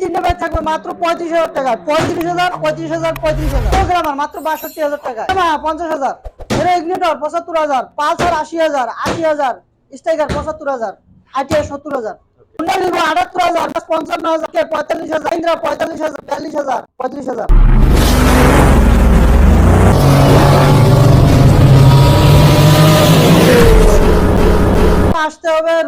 তিনটে থাকবে মাত্র পঁয়ত্রিশ হাজার টাকা। পঁয়ত্রিশ হাজার পঁয়ত্রিশ হাজার পঁয়ত্রিশ হাজার। গ্রামার মাত্র বাষট্টি হাজার টাকা। পঞ্চাশ হাজার। হিরো ইগনিটর পঁচাত্তর হাজার পালসার আশি হাজার আশি হাজার স্ট্রাইকার পঁচাত্তর হাজার আইটিআই সত্তর হাজার। হুন্ডা লিভো আটাত্তর হাজার, পঞ্চান্ন হাজার, পঁয়তাল্লিশ হাজার ইন্দ্রা পঁয়তাল্লিশ হাজার, বিয়াল্লিশ হাজার, পঁয়ত্রিশ হাজার।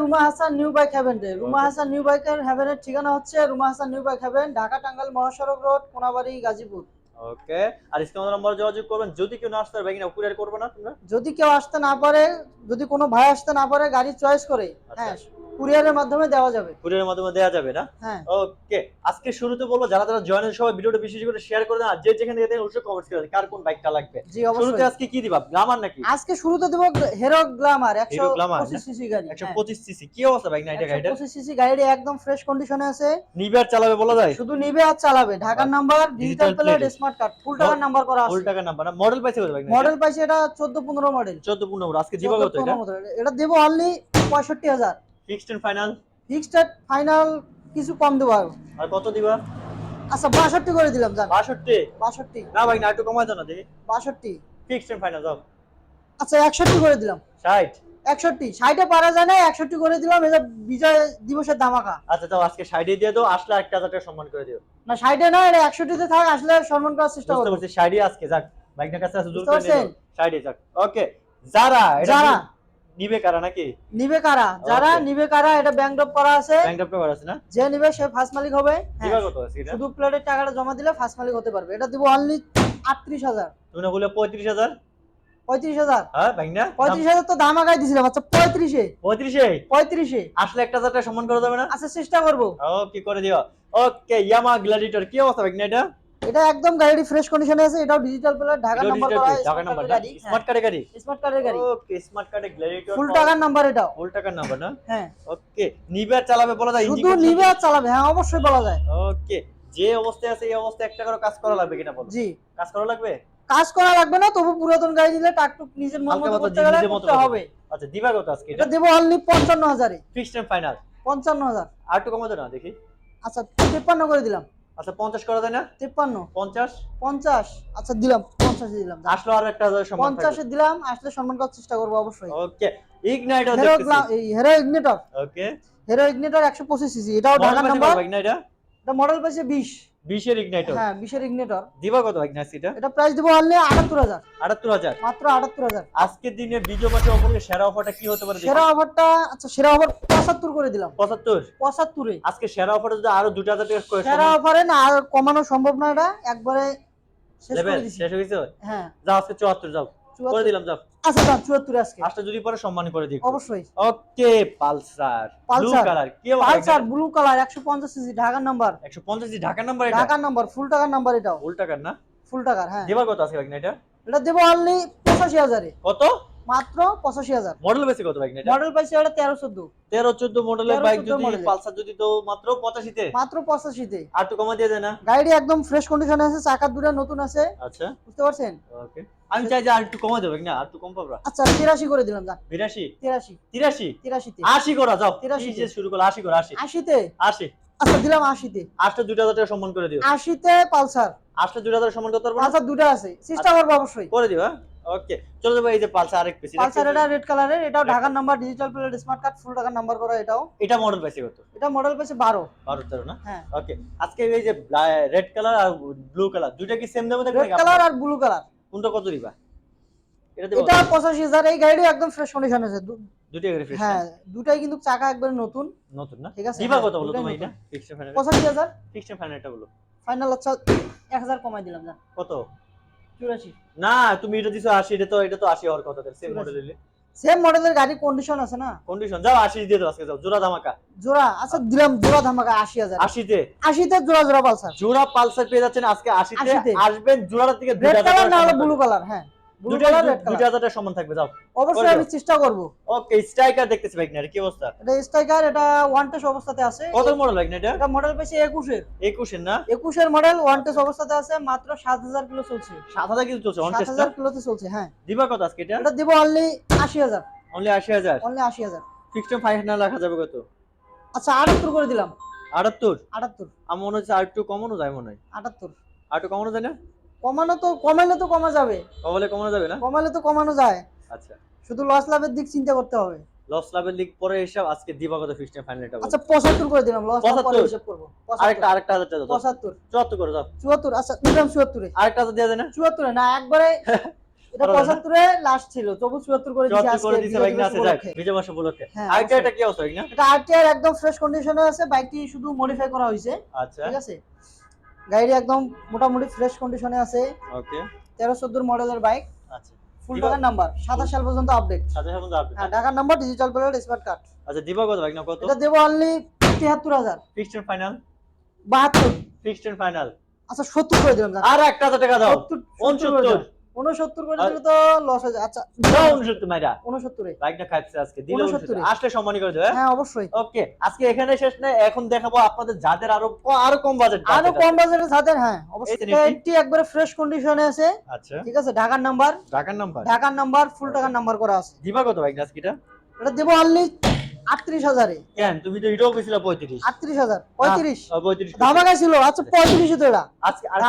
রুমা হাসান নিউ বাইক হ্যাভেন্টে রুমা হাসান নিউ বাইকের হ্যাভেনের ঠিকানা হচ্ছে Ruma Hasan new bike haven Dhaka Tangail মহাসড়ক রোড কোনাবাড়ি গাজীপুর। ওকে আর স্ক্রিন নাম্বার যোগাযোগ করবেন। যদি কেউ না আসতে পারে কিনা কুরিয়ার করবে না তোমরা? যদি কেউ আসতে না পারে যদি কোনো ভাই আসতে না পারে গাড়ি চয়েস করে। হ্যাঁ কুরিয়ারের মাধ্যমে দেওয়া যাবে। কুরিয়ারের মাধ্যমে দেওয়া যাবে না? হ্যাঁ। ওকে আজকে শুরুতে বলব যারা যারা জয়েন সবাই ভিডিওটা বেশি করে শেয়ার করে দেন আর যে যেখানে দেখেন অবশ্যই কমেন্টস করে কার কোন বাইকটা লাগবে। জি শুরুতে আজকে কি দিবা গ্লামার নাকি? আজকে শুরুতে দেবো হিরো একশো Hero সিসি গাড়ি। একশো পঁচিশ সিসি কি অবস্থা বাইক না এটা গাড়িটা পঁচিশ সিসি গাড়ি একদম ফ্রেশ কন্ডিশনে আছে। নিবার চালাবে বলা যায়? শুধু নিবে আর চালাবে। ঢাকার number digital plate smart card full টাকার নাম্বার করা ফুল আছে টাকা নাম্বার না? মডেল পাইছে কত বাইক মডেল পাইছে এটা চোদ্দ পনেরো মডেল 14 15 আজকে দিবা কত এটা? এটা দেবো অনলি পঁয়ষট্টি হাজার। Fixed and final fixed final কিছু কম দেবো আর। আর কত দিবা? আচ্ছা বাষট্টি করে দিলাম জান। 62 বাষট্টি। না ভাই না একটু কমাই দাও না দেখি। বাষট্টি। ফিক্সড এন্ড ফাইনাল দাও আচ্ছা একষট্টি করে দিলাম। 60 একষট্টি। ষাটে পারা যায় না একষট্টি করে দিলাম এটা বিজয় দিবসের ধামাকা। আচ্ছা দাও আজকে 60 দিয়ে দাও আসলে একটা হাজার টাকা সম্মান করে দিও। না ষাটে না এটা একষট্টিতে থাক আসলে সম্মান করার চেষ্টা করব। 60 আজকে যাক। বাইকটার কাছে আছে দূর? 60 যাক। ওকে যারা যারা। নিবে কারা নাকি? নিবে কারা যারা. নিবে কারা এটা ব্যাংক ড্রপ করা আছে। ব্যাংক ড্রাফট করা আছে না? যে নিবে সে ফার্স্ট মালিক হবে। হ্যাঁ, দিবা কত আছে এটা? শুধু প্লেটের টাকাটা জমা দিলে ফার্স্ট মালিক হতে পারবে। এটা দিব অনলি আটত্রিশ হাজার। তুমি না বলে 35000 পঁয়ত্রিশ হাজার। হ্যাঁ বাইক না? পঁয়ত্রিশ হাজার তো দাম আগাই দিছিলাম আচ্ছা পঁয়ত্রিশে? 35 পঁয়ত্রিশে। আসলে একটা হাজার টাকা সম্মান করা যাবে না? আচ্ছা চেষ্টা করব। কি করে দিও। ওকে ইয়ামা গ্ল্যাডিটর কি অবস্থা বাইক না এটা? এটা একদম গাড়ি ফ্রেশ কন্ডিশনে আছে এটাও ডিজিটাল প্লেট ঢাকার নাম্বার করা টাকা নাম্বার গাড়ি স্মার্ট কার্ডে গাড়ি? স্মার্ট কার্ডের গাড়ি। ওকে স্মার্ট কার্ডে গ্ল্যাডিটর ফুল টাকার নাম্বার এটাও। ফুল টাকার নাম্বার না? হ্যাঁ। ওকে নিবে আর চালাবে বলা যায় শুধু নিবে আর চালাবে হ্যাঁ অবশ্যই বলা যায়। ওকে যে অবস্থায় আছে এই অবস্থায় একটা করে কাজ করা লাগবে কিনা বলো? জি। কাজ করা লাগবে? কাজ করা লাগবে না তবু পুরাতন গাড়ি দিলে টাকটুক নিজের মন মতো করতে গেলে করতে হবে। আচ্ছা দিবা কত আজকে এটা? এটা দেবো অনলি পঞ্চান্ন হাজারে। ফিক্সড এন্ড ফাইনাল পঞ্চান্ন হাজার। আর একটু কমাতে না দেখি। আচ্ছা তেপ্পান্ন করে দিলাম। আচ্ছা পঞ্চাশ করা যায় না? তেপ্পান্ন। পঞ্চাশ? পঞ্চাশ। আচ্ছা দিলাম। পঞ্চাশে দিলাম আসলো আর একটা হাজার সম্মান দিলাম আসলে সম্মান করার চেষ্টা করব অবশ্যই। ওকে ইগনাইটর হেরো দেখতেছি। হেরো ইগনিটর ওকে। হেরো ইগনিটর একশো পঁচিশ সিসি এটাও ঢাকা নাম্বার এটা মডেল পাইছে বিশ। 20 এর ইগনাইটর হ্যাঁ বিশের ইগনিটর দিবা কত না এটা এটা প্রাইস দেবো অনলি আটাত্তর হাজার। 78000 মাত্র আটাত্তর হাজার। আজকের দিনে বিজয় মাসে অপরকে সেরা অফারটা কি হতে পারে সেরা অফারটা আচ্ছা সেরা অফার পঁচাত্তর করে দিলাম। 75 পঁচাত্তরে। আজকে সেরা অফারে যদি আরও 2000 টাকা করে সেরা অফারে না আর কমানো সম্ভব না এটা। একবারে শেষ করে দিছি। শেষ হয়ে গেছে? হ্যাঁ। যাও আজকে 74 যাও। করে দিলাম যাও। আচ্ছা দাম চুয়াত্তরে আজকে। আসলে যদি পরে সম্মান করে দিই অবশ্যই। Okay Pulsar. ব্লু কালার কি পালসার ব্লু কালার একশো পঞ্চাশ সিসি ঢাকার নাম্বার। 150 সিসি ঢাকার নাম্বার এটা? ঢাকার নাম্বার ফুল টাকার নাম্বার এটা ফুল টাকার না? ফুল টাকার হ্যাঁ। দেবার কত আছে বাইক এটা? এটা দেবো অনলি পঁচাশি হাজারে। কত? মাত্র পঁচাশি হাজার। মডেল বেশি কত বাইক মডেল পাইছে এটা তেরো চোদ্দ। 13 14 মডেলের বাইক যদি পালসার যদি তো মাত্র 85 তে মাত্র পঁচাশিতে। আর একটু কমা দিয়ে দেয় না। গাড়ি একদম ফ্রেশ কন্ডিশনে আছে চাকার দুটা নতুন আছে। আচ্ছা। বুঝতে পারছেন? ওকে। আমি চাই যে আর একটু কমা দেবে না আর একটু কম পাবো। আচ্ছা তিরাশি করে দিলাম যান 82 তিরাশি। 83 তিরাশিতে। 80 করা যাও। 83 80 যে শুরু করো 80 করো 80 আশিতে? 80 আচ্ছা দিলাম আশিতে। আটটা 2000 টাকা সম্মান করে দিও। আশিতে পালসার। আটটা 2000 সম্মান করতে পারব? পালসার দুটো আছে। সিস্টেম করব অবশ্যই। করে দিও ওকে চলো যাব এই যে পালসার আরেক পিস পালসার এটা রেড কালারের এটাও ঢাকার number digital plate smart card full টাকার নাম্বার করা এটাও। এটা মডেল পাইছে কত? এটা মডেল পেয়েছে বারো। 12 13 না? হ্যাঁ। ওকে আজকে এই যে রেড কালার আর ব্লু কালার দুইটা কি সেম থাকবে রেড কালার আর ব্লু কালার কোনটা কত দিবা? এটা দেবো। এটা পঁচাশি হাজার এই গাড়িও একদম ফ্রেশ কন্ডিশন আছে। দু- দুইটা করে ফ্রেশ হ্যাঁ দুটাই কিন্তু চাকা একবারে নতুন। নতুন না? ঠিক আছে, দিবা হ্যাঁ, কত বলো দুটাই তুমি এটা? ফিক্সড ফাইনাল পঁচাশি হাজার? ফিক্সড ফাইনালটা বলো। ফাইনাল আচ্ছা এক হাজার কমাই দিলাম না কত? চুরাশি। না তুমি এটা দিছো 80 এটা তো এটা তো 80 হওয়ার কথা সেম। মডেলের সেম মডেলের গাড়ি কন্ডিশন আছে না? কন্ডিশন যাও 80 দিয়ে দাও আজকে যাও জোড়া ধামাকা। জোড়া আচ্ছা দিলাম জোড়া ধামাকা আশি হাজার। 80 তে আশিতে জোড়া জোড়া পালসার। জোড়া পালসার পেয়ে যাচ্ছেন আজকে 80 তে আসবেন জোড়ার দিকে কালার না হলে ব্লু কালার হ্যাঁ। ব্লু কালার রেড কালার হাজার টাকা সমান থাকবে যাও। অবশ্যই আমি চেষ্টা করব। ওকে স্ট্রাইকার দেখতেছি কি অবস্থা? এটা স্ট্রাইকার এটা ওয়ান টেস অবস্থাতে আছে। কত মডেল বাইক না এটা? এটা মডেল পেয়েছে একুশের। 21 এর না মডেল ওয়ান টেস অবস্থাতে আছে মাত্র সাত হাজার কিলো চলছে। 7000 কিছু চলছে অন সাত টেস্টটা কিলোতে চলছে হ্যাঁ। দিবা কত আজকে এটা? এটা দিব অনলি আশি হাজার। অনলি 80000 অনলি আশি হাজার। ফিক্সড ফাইনাল রাখা যাবে কত? আচ্ছা আটাত্তর করে দিলাম। আটাত্তর? আটাত্তর। আমার মনে হচ্ছে আর একটু কমানো যায় মনে হয়। আটাত্তর। আর একটু কমানো যায় না? কমানো তো কমাইলে তো কমা যাবে। কমালে কমানো যাবে না? কমাইলে তো কমানো যায়। আচ্ছা। শুধু লস লাভের দিক চিন্তা করতে হবে। লস লাভের লিগ পরে এসব আজকে দিবাগত ফিক্সড ফাইনাল এটা আচ্ছা পঁচাত্তর করে দিলাম লস পরে হিসাব করব। আরেকটা আরেকটা হাজার টাকা দাও। পঁচাত্তর। চুয়াত্তর করে দাও। চুয়াত্তর আচ্ছা দিলাম চুয়াত্তরে। আরেকটা হাজার দেওয়া যায় না? চুয়াত্তরে না একবারে এটা বলো না। পঁচাত্তরে লাস্ট ছিল তবু চুয়াত্তর করে দিয়েছি চুয়াত্তর করে আজকে দিছে বাইক না আছে যাক। বিজয় মাস উপলক্ষে। হ্যাঁ, আরেকটা এটা কি অবস্থা না এটা আরটিআর একদম ফ্রেশ কন্ডিশনে আছে বাইকটি শুধু মডিফাই করা হয়েছে। আচ্ছা। ঠিক আছে? গাড়ি একদম মোটামুটি ফ্রেশ কন্ডিশনে আছে। ওকে তেরো চোদ্দোর মডেলের বাইক আচ্ছা। ফুল দিবা- টাকার নাম্বার সাতাশ সাল পর্যন্ত আপডেট 27 সাল পর্যন্ত আপডেট হ্যাঁ ঢাকার number digital plate smart card আচ্ছা দিবাগত ভাই না কত? এটা দেব অনলি 73000 ফিক্সড এন্ড ফাইনাল বাহাত্তর। ফিক্সড এন্ড ফাইনাল আচ্ছা সত্তর করে দিলাম। আর একটা হাজার টাকা দাও। সত্তর উনসত্তর। উনসত্তর উনসত্তর করে দিলে তো লস হয়ে যায়। আচ্ছা দাও উনসত্তর মাইরা। উনসত্তরে বাইকটা খাচ্ছে আজকে। দিলে উনসত্তরে। উনসত্তর আসলে সম্মানী করে দেবে হ্যাঁ? অবশ্যই। ওকে আজকে এখানে শেষ না এখন দেখাবো আপনাদের যাদের আরও আরও কম বাজেট আরও কম যাদের হ্যাঁ অবশ্যই। এটি একবারে ফ্রেশ কন্ডিশনে আছে। আচ্ছা। ঠিক আছে? ঢাকার নাম্বার টাকার নাম্বার ঢাকার নাম্বার ফুল টাকার নাম্বার করা আছে। দিবা কত বাইক আজকে এটা? এটা দেবো অনলি আটত্রিশ হাজারে। কেন? তুমি তো এটাও পেয়েছিল পঁয়ত্রিশ। আটত্রিশ হাজার। পঁয়ত্রিশ? পঁয়ত্রিশ। ধামাকা ছিল আচ্ছা পঁয়ত্রিশ তো এটা। আজকে আটটা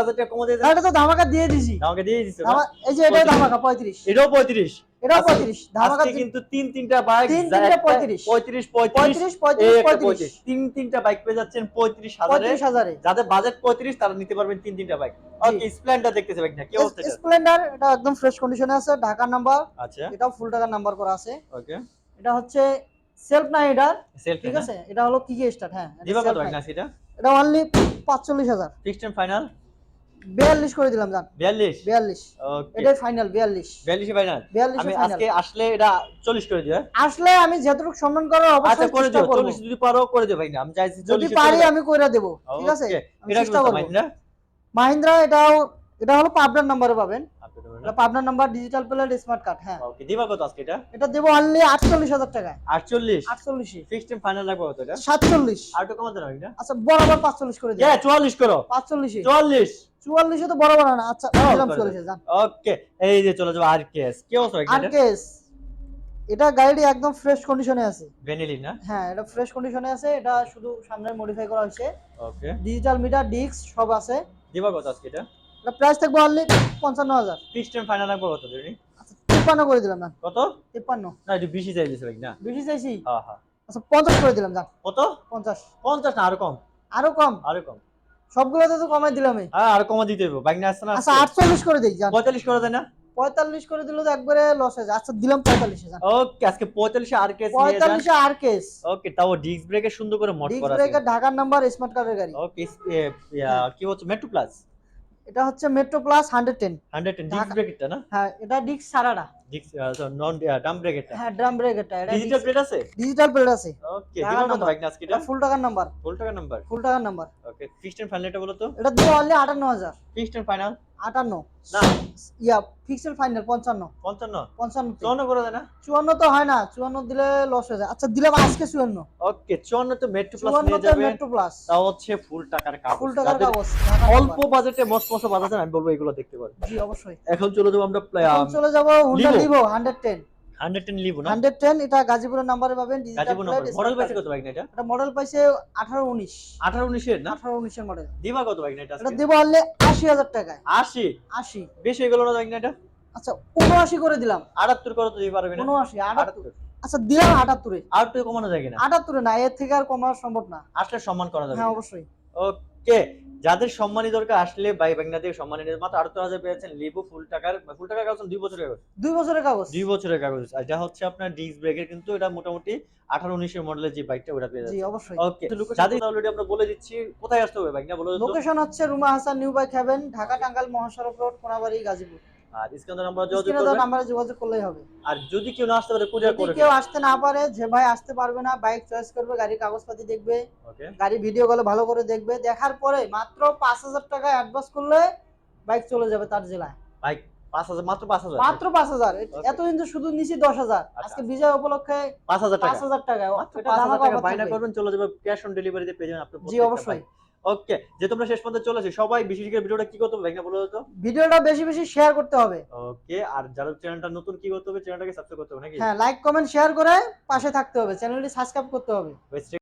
হাজার টাকা কমে এটা তো ধামাকা দিয়ে দিছি। আমাকে দিয়ে ধামা- এই যে এটাই ধামাকা পঁয়ত্রিশ। এটাও পঁয়ত্রিশ। এটাও পঁয়ত্রিশ। ধামাকা কিন্তু তিন তিনটা বাইক তিন তিনটা পঁয়ত্রিশ। পঁয়ত্রিশ পঁয়ত্রিশ। পঁয়ত্রিশ পঁয়ত্রিশ তিন তিনটা বাইক পেয়ে যাচ্ছেন পঁয়ত্রিশ পঁয়ত্রিশ হাজারে। যাদের বাজেট পঁয়ত্রিশ তারা নিতে পারবেন তিন তিনটা বাইক। ওকে স্প্লেন্ডার দেখতেছে বাইক না কি অবস্থা স্প্লেন্ডার এটা একদম ফ্রেশ কন্ডিশনে আছে ঢাকার নাম্বার আচ্ছা। এটাও ফুল টাকার নাম্বার করা আছে। ওকে এটা হচ্ছে সেলফ না এটার সেলফ ঠিক আছে? এটা হলো কিকে স্টার্ট হ্যাঁ এটা দিবা কত নাই। এটা? অনলি পাঁচচল্লিশ হাজার। ফিক্সড এন্ড ফাইনাল বিয়াল্লিশ করে দিলাম জান। বিয়াল্লিশ? বিয়াল্লিশ। ওকে এটাই ফাইনাল বিয়াল্লিশ। বিয়াল্লিশ ফাইনাল বিয়াল্লিশ আমি আজকে আসলে এটা চল্লিশ করে দিও হ্যাঁ? আসলে আমি যতটুকু সম্মান করার আচ্ছা অবশ্যই করে চেষ্টা দিও। করব। চল্লিশ যদি পারো করে দিও ভাই না। আমি চাইছি যদি পারি আমি কইরা দেব। ঠিক আছে? এটা চেষ্টা কি করব। মাহিন্দ্রা? এটাও এটা হলো পাবনার নাম্বারে পাবেন। এটা পাবনার number digital plate smart card হ্যাঁ। ওকে দিবা কত আজকে এটা? এটা দেবো অনলি আটচল্লিশ হাজার টাকায়। 48 আটচল্লিশে ফিক্সড এন্ড ফাইনাল কত এটা? আর কমাতে না? আচ্ছা বরাবর পাঁচচল্লিশ করে দিন হ্যাঁ 44 করো। পাঁচচল্লিশে 44 চুয়াল্লিশে তো বরাবর না। আচ্ছা দিলাম যান। ওকে এই যে চলে যাব আরকেএস কি অবস্থা আর এটা কেস এটা গাড়িটি একদম ফ্রেশ কন্ডিশনে আছে। ভ্যানিলি না? হ্যাঁ এটা ফ্রেশ কন্ডিশনে আছে। এটা শুধু সামনে মডিফাই করা হয়েছে। ওকে ডিজিটাল মিটার ডিস্ক সব আছে। দিবা কত আজকে এটা? প্রাইস থাকবে অনলি পঞ্চান্ন হাজার ফিক্সড এন্ড ফাইনাল রাখব কত আচ্ছা তিপ্পান্ন করে দিলাম না। কত? তিপ্পান্ন। না একটু বেশি চাই দিছে ভাই না? বেশি চাইছি? হ্যাঁ হ্যাঁ। আচ্ছা পঞ্চাশ করে দিলাম যান কত? পঞ্চাশ। 50 না আরও কম? আরও কম? আরও কম। সবগুলোতে তো কমাই দিলামই। হ্যাঁ আরও কমা দিতে হবে বাইক না আসছে না আচ্ছা আটচল্লিশ করে দিই যান 45 করে দেয় না? পঁয়তাল্লিশ করে দিলে তো একবারে লস হয়ে যায়। আচ্ছা দিলাম পঁয়তাল্লিশে ওকে আজকে 45 আরকেএস নিয়ে যান। পঁয়তাল্লিশে আর কেস। ওকে তাও ডিস্ক ব্রেকে সুন্দর করে ডিস্ক করা ব্রেকের ঢাকার নাম্বার স্মার্ট কার্ডের গাড়ি। ওকে কি হচ্ছে মেট্রো প্লাস এটা হচ্ছে metro plus hundred ten 110 disc ব্রেকেটটা না? হ্যাঁ এটা ডিস্ক সারাটা। নন ডাম ব্রেকেরটা হ্যাঁ ড্রাম ব্রেক এটা এটা ডিজিটাল প্লেট আছে? ডিজিটাল প্লেট আছে। ওকে দিবা কত নাম্বার। আজকে এটা? এটা ফুল টাকার নাম্বার ফুল টাকা নাম্বার ফুল টাকার number okay fixed and final এটা বলো তো। এটা দিয়ে অনলি আটান্ন হাজার। ফিক্সড এন্ড ফাইনাল আটান্ন। না। ইয়া ফিক্সড ফাইনাল পঞ্চান্ন। 55 পঞ্চান্ন চুয়ান্ন করে দেয় না? তো হয় না চুয়ান্ন দিলে লস হয়ে যায়। আচ্ছা দিলাম আজকে ওকে তো মেট্রো প্লাস নিয়ে মেট্রো প্লাস তাও হচ্ছে ফুল টাকার কাগজ। ফুল টাকার কাগজ অল্প বাজেটে মস্ত মস্ত বাজার আমি বলব এগুলো দেখতে পারো। জি অবশ্যই। এখন চলে যাব আমরা চলে যাব Honda. Livo hundred ten hundred ten Livo না হান্ড্রেড টেন এটা গাজীপুরের নাম্বারে পাবেন গাজীপুর নম্বর মডেল পাইছে কত বাইক না এটা এটা মডেল পাইছে আঠারো উনিশ। আঠারো উনিশের না? আঠারো উনিশের মডেল দিবা কত বাইক না এটা এটা? দেবো হাজার টাকায়। আশি? আশি। বেশি হয়ে গেল না বাইক না এটা আচ্ছা উনআশি করে দিলাম। আটাত্তর করো তো দিতে পারবে না। উনআশি আটাত্তর। আটাত্তর। আচ্ছা দিলাম আটাত্তরে। আর একটু কমানো যায় কিনা? আটাত্তরে না এর থেকে আর কমানো সম্ভব না। আসলে সম্মান করা যাবে হ্যাঁ অবশ্যই। ওকে যাদের সম্মানী দরকার আসলে বাই বাংলা থেকে সম্মানী নিয়ে মাত্র আটাত্তর হাজার পেয়েছেন লিবু ফুল টাকার ফুল টাকার কাগজ দুই বছরের কাগজ? দুই বছরের কাগজ। দুই বছরের কাগজ। এটা হচ্ছে আপনার ডিস্ক ব্রেকের কিন্তু এটা মোটামুটি আঠারো উনিশের মডেলের যে বাইকটা ওটা পেয়ে যাচ্ছে অবশ্যই। ওকে যাদের অলরেডি আমরা বলে দিচ্ছি কোথায় আসতে হবে? বাইক না বলে লোকেশন হচ্ছে Ruma Hasan new bike haven Dhaka Tangail মহাসড়ক রোড কোনাবাড়ি গাজীপুর। আর স্ক্যানার আমরা যোগাযোগ স্ক্রিনে করবেন। নাম্বারে যোগাযোগ করলেই হবে। আর যদি কেউ না আসতে পারে কুরিয়ার করে কেউ আসতে না পারে যে ভাই আসতে পারবে না বাইক চয়েস করবে গাড়ির কাগজপাতি দেখবে ওকে গাড়ি ভিডিও গুলো ভালো করে দেখবে দেখার পরে মাত্র পাঁচ হাজার টাকা অ্যাডভান্স করলে বাইক চলে যাবে তার জেলায়। বাইক পাঁচ হাজার মাত্র পাঁচ হাজার? মাত্র পাঁচ হাজার। Okay. এত কিন্তু শুধু হাজার। আচ্ছা। আজকে বিজয় উপলক্ষে পাঁচ হাজার টাকা। পাঁচ হাজার টাকা। মাত্র এটা পাঁচ হাজার ধামাকা টাকা। বাইনা করবেন চলে যাবে ক্যাশ অন ডেলিভারিতে পেয়ে যাবেন আপনি জি অবশ্যই। ওকে যে তোমরা শেষ পর্যন্ত চলেছে সবাই বিশেষ করে ভিডিওটা কি করতে হবে ভাই না বলো তো? ভিডিওটা বেশি বেশি শেয়ার করতে হবে। ওকে আর যারা চ্যানেলটা নতুন কি করতে হবে চ্যানেলটাকে সাবস্ক্রাইব করতে হবে নাকি? হ্যাঁ লাইক কমেন্ট শেয়ার করে পাশে থাকতে হবে চ্যানেলটি সাবস্ক্রাইব করতে হবে।